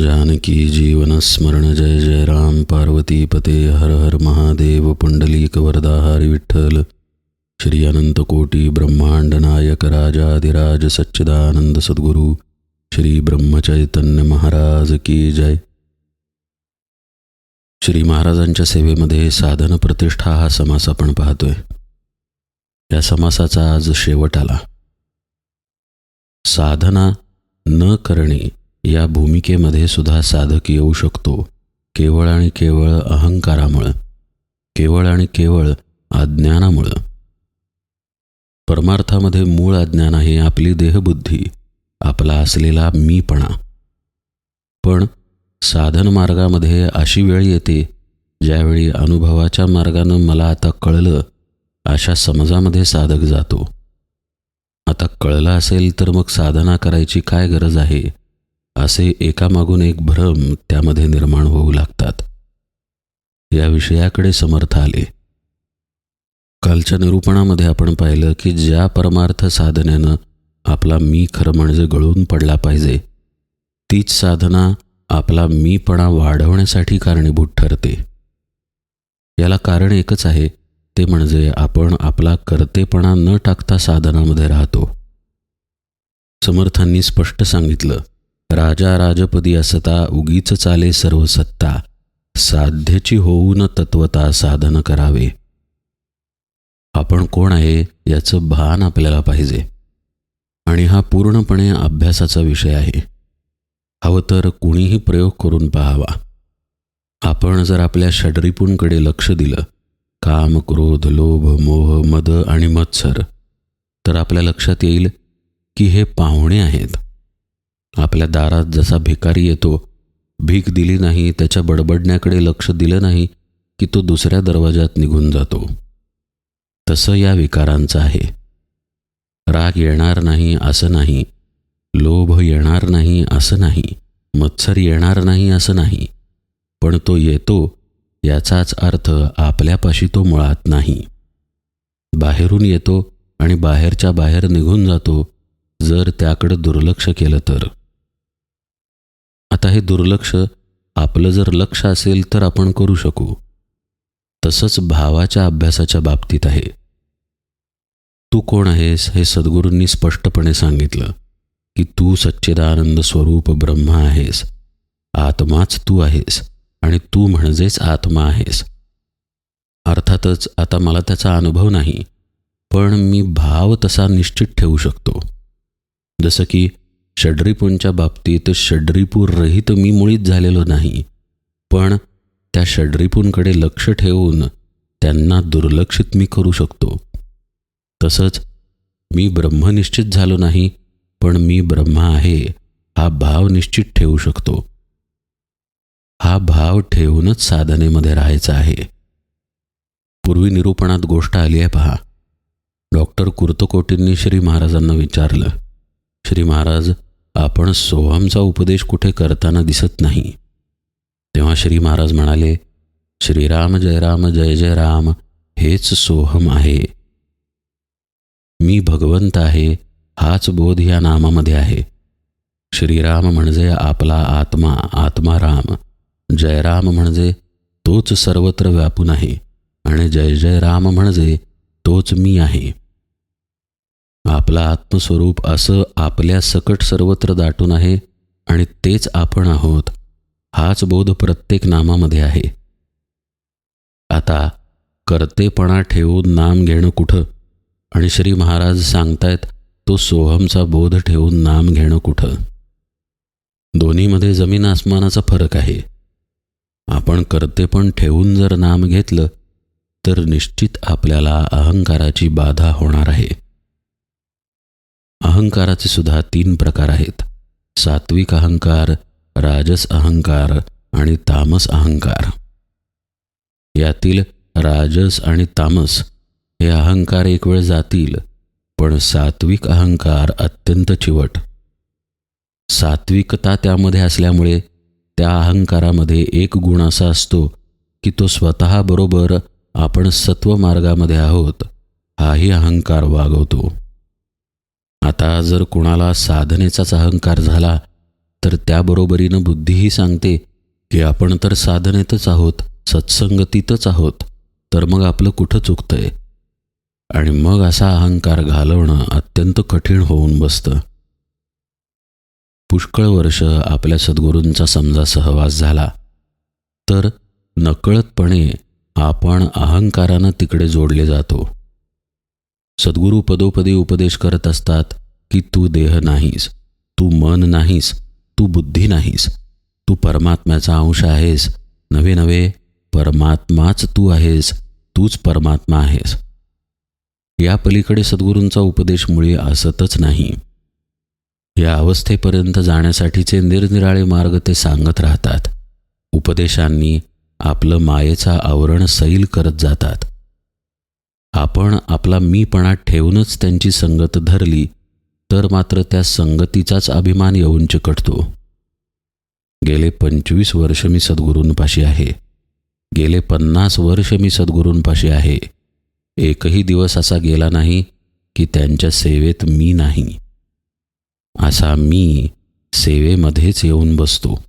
जानकी जीवनस्मरण जय जय राम। पार्वती पते हर हर महादेव। पुंडलीक वरदा हरी विठ्ठल। श्री अनंत कोटी ब्रह्मांड नायक राजाधिराज सच्चिदानंद सद्गुरु। श्री ब्रह्मचैतन्य महाराज की जय। श्री महाराजांच्या सेवेमध्ये साधन प्रतिष्ठा हा समास आपण पाहतोय. या समासाचा आज शेवट आला. साधना न करणे या भूमिकेमध्ये सुद्धा साधक येऊ शकतो. केवळ आणि केवळ अहंकारामुळं. केवळ आणि केवळ अज्ञानामुळं. परमार्थामध्ये मूळ अज्ञान आहे आपली देहबुद्धी आपला असलेला मीपणा. पण साधन मार्गामध्ये अशी वेळ येते ज्यावेळी अनुभवाच्या मार्गानं मला आता कळलं अशा समजामध्ये साधक जातो. आता कळलं असेल तर मग साधना करायची काय गरज आहे? असे एकामागून एक भ्रम त्यामध्ये निर्माण होऊ लागतात. या विषयाकडे समर्थ आले. कालच्या निरूपणामध्ये आपण पाहिलं की ज्या परमार्थ साधनेनं आपला मी खरं म्हणजे गळून पडला पाहिजे तीच साधना आपला मीपणा वाढवण्यासाठी कारणीभूत ठरते. याला कारण एकच आहे ते म्हणजे आपण आपला कर्तेपणा न टाकता साधनामध्ये राहतो. समर्थांनी स्पष्ट सांगितलं राजा राजपदी असता उगीच चाले सर्व सत्ता. साध्यची होऊन तत्वता साधन करावे. आपण कोण आहे याचं भान आपल्याला पाहिजे. आणि हा पूर्णपणे अभ्यासाचा विषय आहे. हवं तर कुणीही प्रयोग करून पाहावा. आपण जर आपल्या षडरिपूंकडे लक्ष दिलं काम क्रोध लोभ मोह मद आणि मत्सर तर आपल्या लक्षात येईल की हे पाहुणे आहेत. आपल्या दारात जसा भिकारी येतो भीक दिली नाही त्याच्या बडबडण्याकडे लक्ष दिलं नाही की तो दुसऱ्या दरवाजात निघून जातो. तसं या विकारांचं आहे. राग येणार नाही असं नाही. लोभ येणार नाही असं नाही. मत्सर येणार नाही असं नाही. पण तो येतो याचाच अर्थ आपल्यापाशी तो मुळात नाही. बाहेरून येतो आणि बाहेरच्या बाहेर निघून जातो जर त्याकडं दुर्लक्ष केलं तर. आता हे दुर्लक्ष आपलं जर लक्ष असेल तर आपण करू शकू. तसंच भावाच्या अभ्यासाच्या बाबतीत आहे. तू कोण आहेस हे सद्गुरूंनी स्पष्टपणे सांगितलं की तू सच्चिदानंद स्वरूप ब्रह्म आहेस. आत्माच तू आहेस आणि तू म्हणजेच आत्मा आहेस. अर्थातच आता मला त्याचा अनुभव नाही पण मी भाव तसा निश्चित ठेवू शकतो. जसं की षड्रिपूंच्या बाबतीत षड्रिपूर रहित मी मुळीच झालेलो नाही. पण त्या षड्रिपूंकडे लक्ष ठेवून त्यांना दुर्लक्षित मी करू शकतो. तसंच मी ब्रह्मनिश्चित झालो नाही पण मी ब्रह्मा आहे हा भाव निश्चित ठेवू शकतो. हा भाव ठेवूनच साधनेमध्ये राहायचा आहे. पूर्वी निरूपणात गोष्ट आली आहे पहा. डॉक्टर कुर्तकोटींनी श्री महाराजांना विचारलं श्री महाराज आपण सोहमचा उपदेश कुठे करताना दिसत नाही. तेव्हा श्री महाराज म्हणाले श्रीराम जय राम जय जय राम हेच सोहम आहे. मी भगवंत आहे हाच बोध या नामामध्ये आहे. श्रीराम म्हणजे आपला आत्मा आत्माराम जयराम म्हणजे तोच सर्वत्र व्यापून आहे. आणि जय जय राम म्हणजे तोच मी आहे. आपला आत्मस्वरूप असं आपल्या सकट सर्वत्र दाटून आहे आणि तेच आपण आहोत हाच बोध प्रत्येक नामामध्ये आहे. आता कर्तेपणा ठेवून नाम घेणं कुठं? आणि श्री महाराज सांगतायत तो सोहमचा बोध ठेवून नाम घेणं कुठं? दोन्हीमध्ये जमीन आसमानाचा फरक आहे. आपण कर्तेपण ठेवून जर नाम घेतलं तर निश्चित आपल्याला अहंकाराची बाधा होणार आहे. अहंकाराचे सुद्धा तीन प्रकार आहेत. सात्विक अहंकार राजस अहंकार आणि तामस अहंकार. यातील राजस आणि तामस हे अहंकार एक वेळ जातील पण सात्विक अहंकार अत्यंत चिवट. सात्विकता त्यामध्ये असल्यामुळे त्या अहंकारामध्ये एक गुण असा असतो की तो स्वतःबरोबर आपण सत्व मार्गामध्ये आहोत हाही अहंकार वागवतो. आता जर कुणाला साधनेचाच अहंकार झाला तर त्याबरोबरीनं बुद्धीही सांगते की आपण तर साधनेतच आहोत सत्संगतीतच आहोत तर मग आपलं कुठं चुकतंय? आणि मग असा अहंकार घालवणं अत्यंत कठीण होऊन बसतं. पुष्कळ वर्ष आपल्या सद्गुरूंचा समजा सहवास झाला तर नकळतपणे आपण अहंकारानं तिकडे जोडले जातो. सद्गुरू पदोपदी उपदेश करत असतात की तू देह नाहीस तू मन नाहीस तू बुद्धी नाहीस तू परमात्म्याचा अंश आहेस. नवे नवे परमात्माच तू आहेस तूच परमात्मा आहेस. या पलीकडे सद्गुरूंचा उपदेश मुळी असतच नाही. या अवस्थेपर्यंत जाण्यासाठीचे निरनिराळे मार्ग ते सांगत राहतात. उपदेशांनी आपलं मायेचा आवरण सैल करत जातात. आपण आपला मीपणा ठेवूनच त्यांची संगत धरली तर मात्र त्या संगतीचाच अभिमान येऊन चिकटतो. गेले पंचवीस वर्ष मी सद्गुरूंपाशी आहे. गेले पन्नास वर्ष मी सद्गुरूंपाशी आहे. एकही दिवस असा गेला नाही की त्यांच्या सेवेत मी नाही. असा मी सेवेमध्येच येऊन बसतो.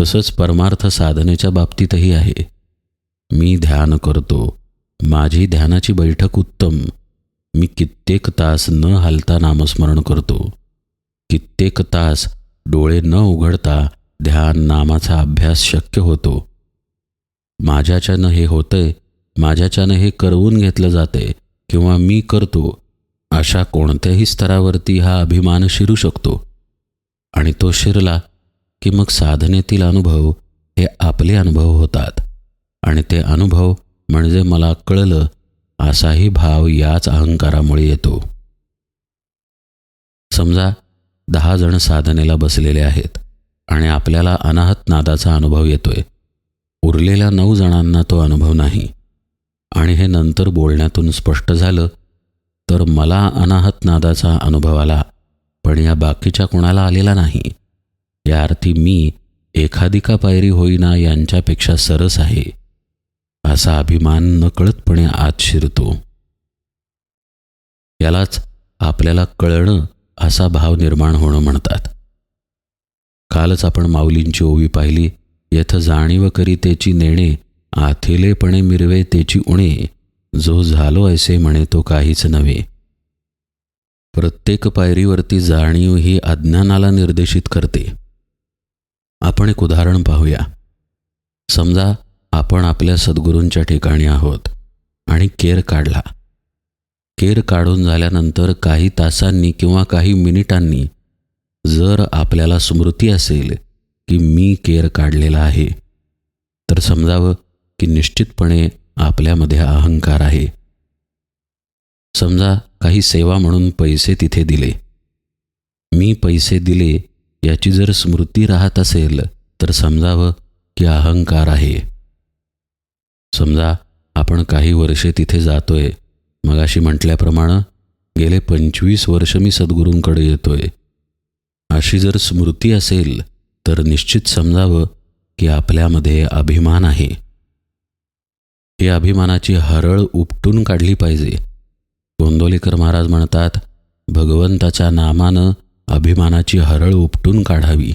तसंच परमार्थ साधनेच्या बाबतीतही आहे. मी ध्यान करतो. माझी ध्यानाची बैठक उत्तम. मी कित्येक तास न हालता नामस्मरण करतो. कित्येक तास डोळे न उघडता ध्यान नामाचा अभ्यास शक्य होतो. माझ्याच्यानं हे होतंय माझ्याच्यानं हे करवून घेतलं जाते किंवा मी करतो अशा कोणत्याही स्तरावरती हा अभिमान शिरू शकतो. आणि तो शिरला की मग साधनेतील अनुभव हे आपले अनुभव होतात. आणि ते अनुभव म्हणजे मला कळलं असाही भाव याच अहंकारामुळे येतो. समजा दहा जण साधनेला बसलेले आहेत आणि आपल्याला अनाहत नादाचा अनुभव येतोय. उरलेल्या नऊ जणांना तो अनुभव नाही. आणि हे नंतर बोलण्यातून स्पष्ट झालं तर मला अनाहत नादाचा अनुभव आला पण या बाकीच्या कोणाला आलेला नाही. या अर्थी मी एखादिका पायरी होईना यांच्यापेक्षा सरस आहे. असा अभिमान नकळतपणे आत शिरतो. यालाच आपल्याला कळणं असा भाव निर्माण होणं म्हणतात. कालच आपण माऊलींची ओवी पाहिली येथ जाणीव करी त्याची नेणे आथेलेपणे मिरवे त्याची उणे जो झालो ऐसे म्हणे तो काहीच नव्हे. प्रत्येक पायरीवरती जाणीव ही अज्ञानाला निर्देशित करते. आपण एक उदाहरण पाहूया. समजा आपण आपल्या सद्गुरूंच्या ठिकाणी आहोत आणि केर काढला. केर काढून झाल्यानंतर काही तासांनी किंवा काही मिनिटांनी जर आपल्याला स्मृती असेल की मी केर काढलेला आहे तर समजावं की निश्चितपणे आपल्यामध्ये अहंकार आहे. समजा काही सेवा म्हणून पैसे तिथे दिले. मी पैसे दिले याची जर स्मृती राहत असेल तर समजावं की अहंकार आहे. समजा आपण काही वर्षे तिथे जातोय. मग अशी म्हटल्याप्रमाणे गेले पंचवीस वर्ष मी सद्गुरूंकडे येतोय. अशी जर स्मृती असेल तर निश्चित समजावं की आपल्यामध्ये अभिमान आहे. ही अभिमानाची हरळ उपटून काढली पाहिजे. गोंदोलीकर महाराज म्हणतात भगवंताच्या नामानं अभिमानाची हरळ उपटून काढावी.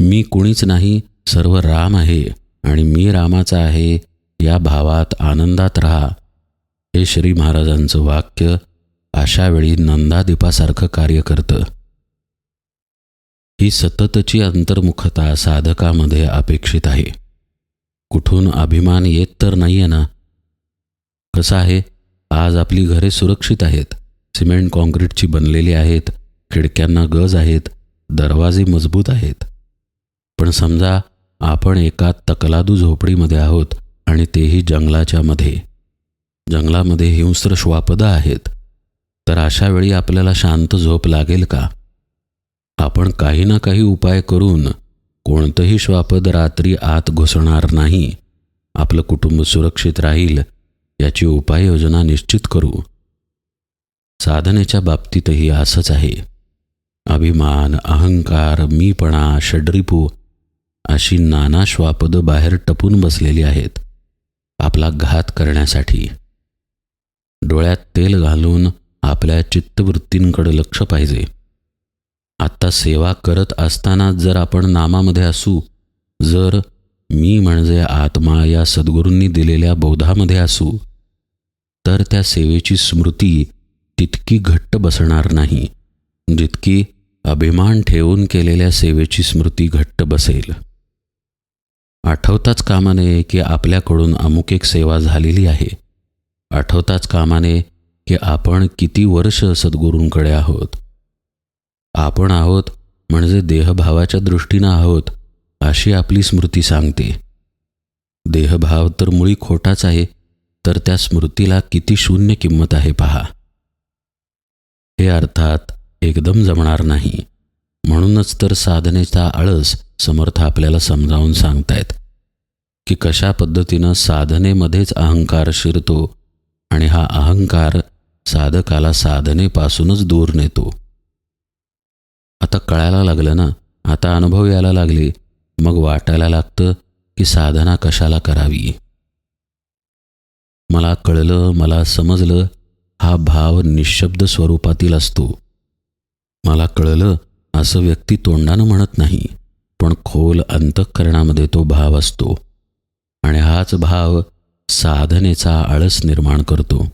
मी कुणीच नाही सर्व राम आहे. आणि मी रामाचा आहे या भावात आनंदात राहा. हे श्री महाराजांचं वाक्य अशावेळी नंदादीपासारखं कार्य करतं. ही सततची अंतर्मुखता साधकामध्ये अपेक्षित आहे. कुठून अभिमान येत तर नाही आहे ना? कसं आहे? आज आपली घरे सुरक्षित आहेत. सिमेंट काँक्रीटची बनलेली आहेत. खिडक्यांना गज आहेत. दरवाजे मजबूत आहेत. पण समजा आपण एका तकलादू झोपडीमध्ये आहोत आणि तेही जंगलाच्या मध्ये. जंगलामध्ये हिंस्र श्वापदं आहेत. तर अशा वेळी आपल्याला शांत झोप लागेल का? आपण काही ना काही उपाय करून कोणतंही श्वापद रात्री आत घुसणार नाही. आपलं कुटुंब सुरक्षित राहील याची उपाययोजना निश्चित करू. साधनेच्या बाबतीतही असंच आहे. अभिमान अहंकार मीपणा षड्रिपू अशी नाना श्वापदं बाहेर टपून बसलेली आहेत. आपला घात करण्यासाठी. डोळ्यात तेल घालून आपल्या चित्तवृत्तींकडे लक्ष पाहिजे. आत्ता सेवा करत असताना जर आपण नामामध्ये असू जर मी म्हणजे आत्मा या सद्गुरूंनी दिलेल्या बोधामध्ये असू तर त्या सेवेची स्मृती तितकी घट्ट बसणार नाही जितकी अभिमान ठेवून केलेल्या सेवेची स्मृती घट्ट बसेल. आठवताच कामा नये की आपल्याकडून अमुक एक सेवा झालेली आहे. आठवताच कामाने की आपण किती वर्ष सद्गुरूंकडे आहोत. आपण आहोत म्हणजे देहभावाच्या दृष्टीनं आहोत अशी आपली स्मृती सांगते. देहभाव तर मुळी खोटाच आहे तर त्या स्मृतीला किती शून्य किंमत आहे पहा. हे अर्थात एकदम जमणार नाही. म्हणूनच तर साधनेचा आळस समर्थ आपल्याला समजावून सांगतायत की कशा पद्धतीनं साधनेमध्येच अहंकार शिरतो आणि हा अहंकार साधकाला साधनेपासूनच दूर नेतो. आता कळायला लागलं ना? आता अनुभव यायला लागले. मग वाटायला लागतं की साधना कशाला करावी? मला कळलं मला समजलं हा भाव निशब्द स्वरूपातील असतो. मला कळलं असं व्यक्ती तोंडानं म्हणत नाही पण खोल अंतःकरणामध्ये तो भाव असतो. आणि हाच भाव साधनेचा आळस निर्माण करतो.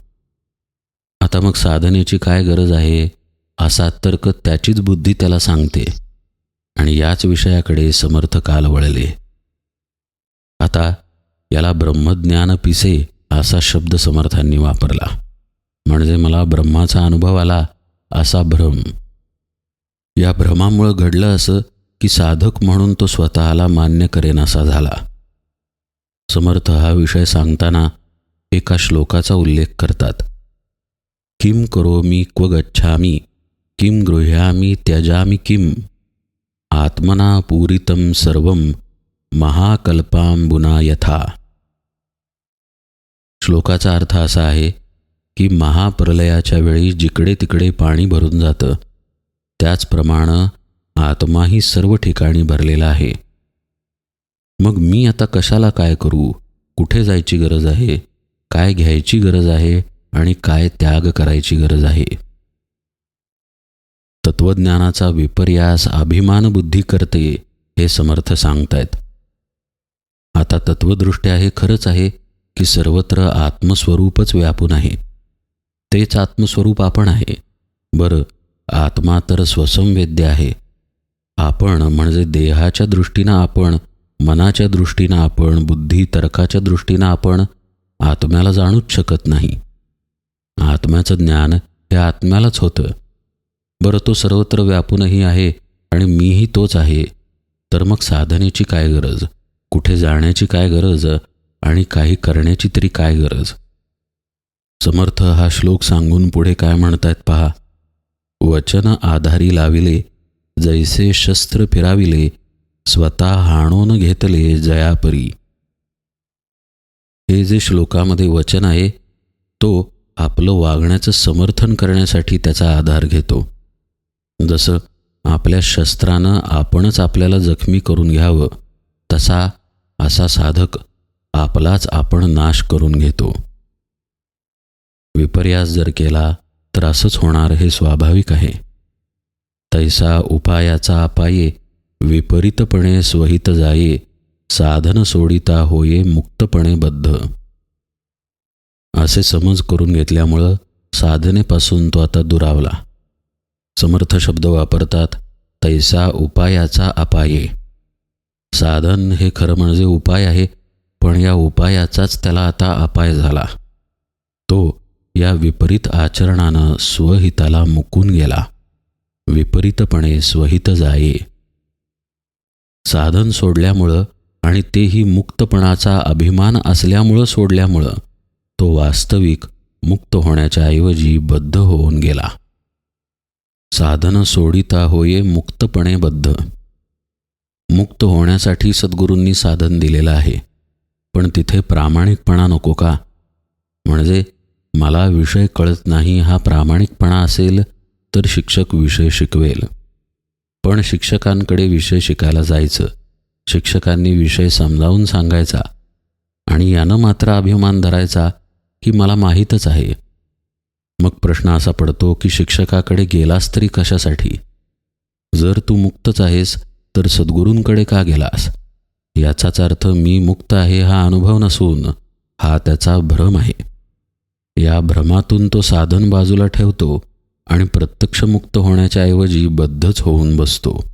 आता मग साधनेची काय गरज आहे असा तर्क त्याचीच बुद्धी त्याला सांगते. आणि याच विषयाकडे समर्थ काल वळले. आता याला ब्रह्मज्ञान पिसे असा शब्द समर्थांनी वापरला. म्हणजे मला ब्रह्माचा अनुभव आला असा भ्रम. या भ्रमामुळं घडलं असं की साधक म्हणून तो स्वतःला मान्य करेनासा झाला. समर्थ हा विषय सांगताना एका श्लोकाचा उल्लेख करतात. किम करोमी क्व गच्छामी किम गृह्यामी त्यजामी किम आत्मना पूरितम सर्वं महाकल्पांबुना यथा. श्लोकाचा अर्थ असा आहे की महाप्रलयाच्या वेळी जिकडे तिकडे पाणी भरून जातं त्याचप्रमाणे आत्माही सर्व ठिकाणी भरलेला आहे. मग मी आता कशाला काय करू? कुठे जायची गरज आहे? काय घ्यायची गरज आहे? आणि काय त्याग करायची गरज आहे? तत्वज्ञानाचा विपर्यास अभिमान बुद्धी करते हे समर्थ सांगतायत. आता तत्वदृष्ट्या हे खरंच आहे की सर्वत्र आत्मस्वरूपच व्यापून आहे. तेच आत्मस्वरूप आपण आहे. बरं आत्मा तर स्वसंवेद्य आहे. आपण म्हणजे देहाच्या दृष्टीनं आपण मनाच्या दृष्टीनं आपण बुद्धी तर्काच्या दृष्टीनं आपण आत्म्याला जाणूच शकत नाही. आत्म्याचं ज्ञान हे आत्म्यालाच होतं. बरं तो सर्वत्र व्यापूनही आहे आणि मीही तोच आहे. तर मग साधनेची काय गरज? कुठे जाण्याची काय गरज? आणि काही करण्याची तरी काय गरज? समर्थ हा श्लोक सांगून पुढे काय म्हणतायत पहा. वचन आधारी लाविले जैसे शस्त्र फिराविले स्वतः हाणून घेतले जयापरी. हे जे श्लोकामध्ये वचन आहे तो आपलं वागण्याचं समर्थन करण्यासाठी त्याचा आधार घेतो. जसं आपल्या शस्त्रानं आपणच आपल्याला जखमी करून घ्यावं तसा असा साधक आपलाच आपण नाश करून घेतो. विपर्यास जर केला त्रासच होणार हे स्वाभाविक आहे. तैसा उपायाचा अपाये विपरीतपणे स्वहित जाये साधन सोडिता होये मुक्तपणे बद्ध. असे समज करून घेतल्यामुळं साधनेपासून तो आता दुरावला. समर्थ शब्द वापरतात तैसा उपायाचा अपाये. साधन हे खरं म्हणजे उपाय आहे पण या उपायाचाच त्याला आता अपाय झाला. या विपरीत आचरणानं स्वहिताला मुकून गेला. विपरीतपणे स्वहित जाये. साधन सोडल्यामुळं आणि तेही मुक्तपणाचा अभिमान असल्यामुळं सोडल्यामुळं तो वास्तविक मुक्त होण्याच्या ऐवजी बद्ध होऊन गेला. साधन सोडिता होये मुक्तपणे बद्ध. मुक्त होण्यासाठी सद्गुरूंनी साधन दिलेलं आहे. पण तिथे प्रामाणिकपणा नको का? म्हणजे मला विषय कळत नाही हा प्रामाणिकपणा असेल तर शिक्षक विषय शिकवेल. पण शिक्षकांकडे विषय शिकायला जायचं. शिक्षकांनी विषय समजावून सांगायचा. आणि यानं मात्र अभिमान धरायचा की मला माहीतच आहे. मग प्रश्न असा पडतो की शिक्षकाकडे गेलास तरी कशासाठी? जर तू मुक्तच आहेस तर सद्गुरूंकडे का गेलास? याचाच अर्थ मी मुक्त आहे हा अनुभव नसून हा त्याचा भ्रम आहे. या भ्रमातून तो साधन बाजूला ठेवतो आणि प्रत्यक्ष मुक्त होण्याच्या ऐवजी बद्धच होऊन बसतो.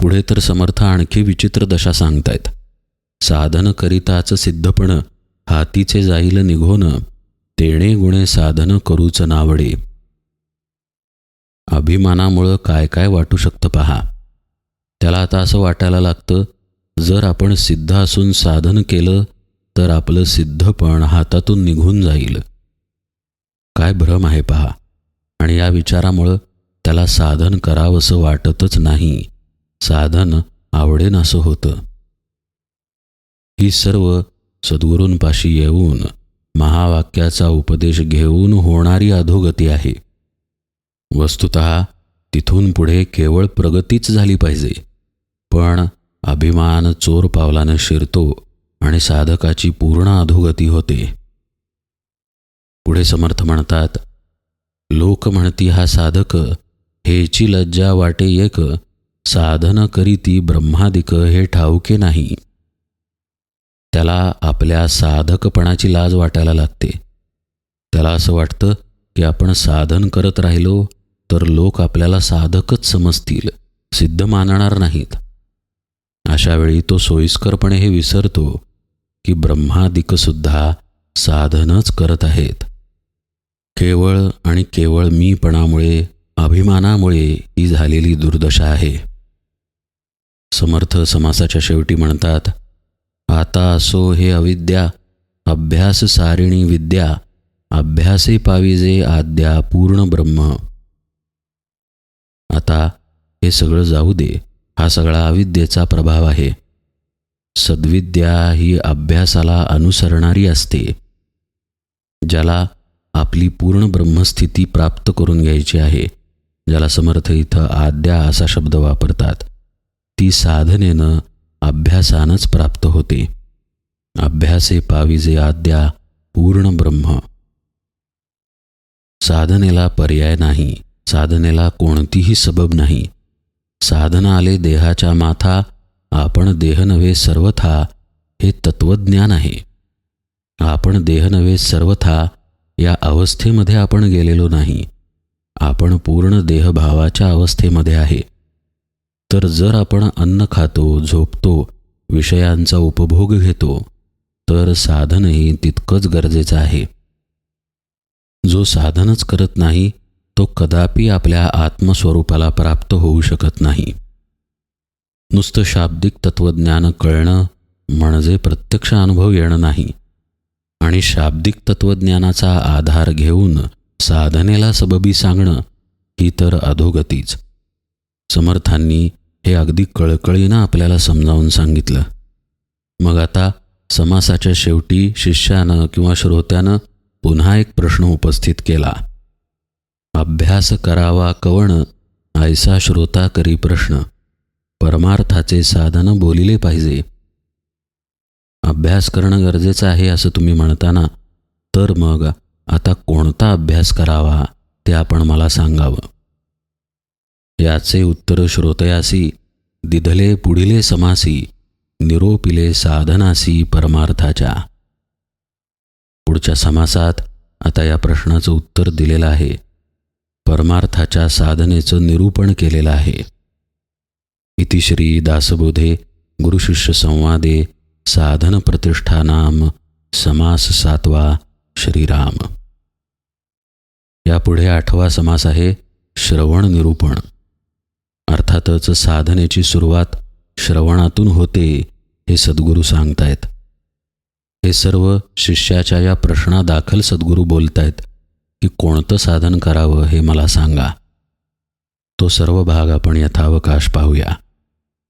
पुढे तर समर्थ आणखी विचित्र दशा सांगतायत. साधन करिताच सिद्धपण हातीचे जाईल निघोन तेणे गुणे साधन करूच नावडे. अभिमानामुळं काय काय वाटू शकतं पहा. त्याला आता असं वाटायला लागतं जर आपण सिद्ध असून साधन केलं तर आपलं सिद्धपण हातातून निघून जाईल. काय भ्रम आहे पहा. आणि या विचारामुळं त्याला साधन करावंसं वाटतच नाही. साधन आवडेन असं होतं. ही सर्व सद्गुरूंपाशी येऊन महावाक्याचा उपदेश घेऊन होणारी अधोगती आहे. वस्तुत तिथून पुढे केवळ प्रगतीच झाली पाहिजे. पण अभिमान चोर पावलानं शिरतो. आणि साधकाची पूर्ण अधोगती होते. पुढे समर्थ म्हणतात लोक म्हणती हा साधक हेची लज्जा वाटे एक साधन करीती ब्रह्मादिक हे ठाऊके नाही. त्याला आपल्या साधकपणाची लाज वाटायला लागते. त्याला असं वाटतं की आपण साधन करत राहिलो तर लोक आपल्याला साधकच समजतील सिद्ध मानणार नाहीत. अशावेळी तो सोयीस्करपणे हे विसरतो की ब्रह्मादिकसुद्धा साधनच करत आहेत. केवळ आणि केवळ मीपणामुळे अभिमानामुळे ही झालेली दुर्दशा आहे. समर्थ समासाच्या शेवटी म्हणतात आता असो हे अविद्या अभ्यास सारिणी विद्या अभ्यासे पाविजे आद्या पूर्ण ब्रह्म. आता हे सगळं जाऊ दे हा सगळा अविद्येचा प्रभाव आहे. सद्विद्या ही अभ्यासाला अनुसरणारी असते ज्याला आपली पूर्ण ब्रह्मस्थिती प्राप्त करून घ्यायची आहे ज्याला समर्थ इथं आद्या असा शब्द वापरतात. ती साधनेनं अभ्यासानंच प्राप्त होते. अभ्यासे पाविजे आद्या पूर्ण ब्रह्म. साधनेला पर्याय नाही साधनेला कोणतीही सबब नाही. साधना आले देहाच्या माथा आपण देह नव्हे सर्वथा हे तत्वज्ञान आहे. आपण देह नव्हे सर्वथा या अवस्थेमध्ये आपण गेलेलो नाही. आपण पूर्ण देहभावाच्या अवस्थेमध्ये आहे. तर जर आपण अन्न खातो झोपतो विषयांचा उपभोग घेतो तर साधनही तितकंच गरजेचं आहे. जो साधनच करत नाही तो कदापि आपल्या आत्मस्वरूपाला प्राप्त होऊ शकत नाही. नुसतं शाब्दिक तत्त्वज्ञान कळणं म्हणजे प्रत्यक्ष अनुभव येणं नाही. आणि शाब्दिक तत्त्वज्ञानाचा आधार घेऊन साधनेला सबबी सांगणं ही तर अधोगतीच. समर्थांनी हे अगदी कळकळीनं आपल्याला समजावून सांगितलं. मग आता समासाच्या शेवटी शिष्यानं किंवा श्रोत्यानं पुन्हा एक प्रश्न उपस्थित केला. अभ्यास करावा कवण ऐसा श्रोता करी प्रश्न. परमार्थाचे साधन बोलिले पाहिजे. अभ्यास करणं गरजेचं आहे असं तुम्ही म्हणताना तर मग आता कोणता अभ्यास करावा ते आपण मला सांगावं. याचे उत्तर श्रोतयासी दिधले पुढिले समासी निरोपिले साधनासी परमार्थाच्या. पुढच्या समासात आता या प्रश्नाचं उत्तर दिलेलं आहे. परमार्थाच्या साधनेचं निरूपण केलेलं आहे. इतिश्री दासबोधे गुरुशिष्य संवादे साधन प्रतिष्ठानाम समास सातवा श्रीराम। यापुढे आठवा समास आहे श्रवण निरूपण। अर्थातच साधनेची सुरुवात श्रवणातून होते हे सद्गुरू सांगतायत। हे सर्व शिष्याच्या या प्रश्नादाखल सद्गुरू बोलतायत की कोणतं साधन करावं हे मला सांगा। तो सर्व भाग आपण यथावकाश पाहूया।